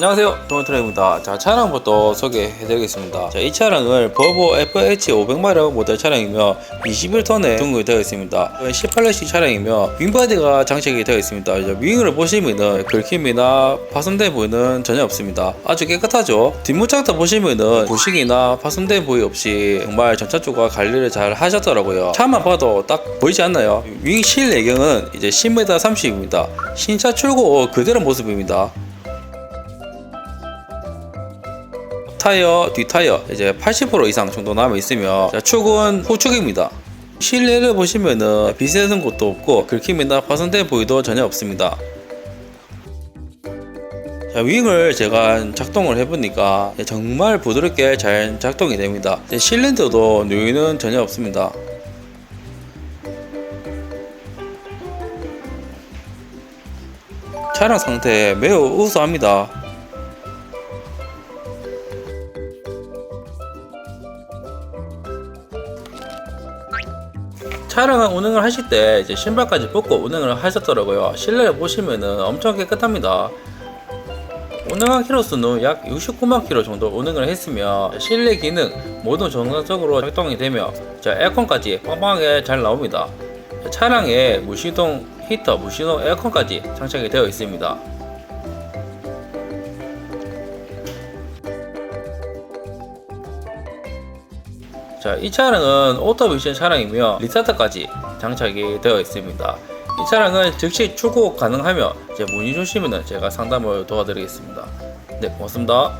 안녕하세요. 동원트랙입니다. 자 차량부터 소개해드리겠습니다. 자 이 차량은 버보 FH 500마력 모델 차량이며 21톤에 등록이 되어 있습니다. 18년식 차량이며 윙바디가 장착이 되어 있습니다. 이제 윙을 보시면은 긁힘이나 파손된 부위는 전혀 없습니다. 아주 깨끗하죠? 뒷문장도 보시면은 부식이나 파손된 부위 없이 정말 전차주가 관리를 잘 하셨더라고요. 차만 봐도 딱 보이지 않나요? 윙 실내경은 이제 10m 30입니다. 신차 출고 그대로 모습입니다 타이어, 뒷타이어 이제 80% 이상 정도 남아 있으며 자, 축은 후축입니다. 실내를 보시면은 비새는 곳도 없고 긁힘이나 파손된 부위도 전혀 없습니다. 자, 윙을 제가 작동을 해보니까 정말 부드럽게 잘 작동이 됩니다. 실린더도 누유는 전혀 없습니다. 차량 상태 매우 우수합니다. 차량을 운행을 하실 때 이제 신발까지 벗고 운행을 하셨더라고요. 실내를 보시면은 엄청 깨끗합니다. 운행한 키로수는 약 69만 키로 정도 운행을 했으며 실내 기능 모두 정상적으로 작동이 되며 자, 에어컨까지 빵빵하게 잘 나옵니다. 차량에 무시동 히터, 무시동 에어컨까지 장착이 되어 있습니다. 자, 이 차량은 오토미션 차량이며 리타트까지 장착이 되어 있습니다. 이 차량은 즉시 출고 가능하며 이제 문의 주시면 제가 상담을 도와드리겠습니다. 네, 고맙습니다.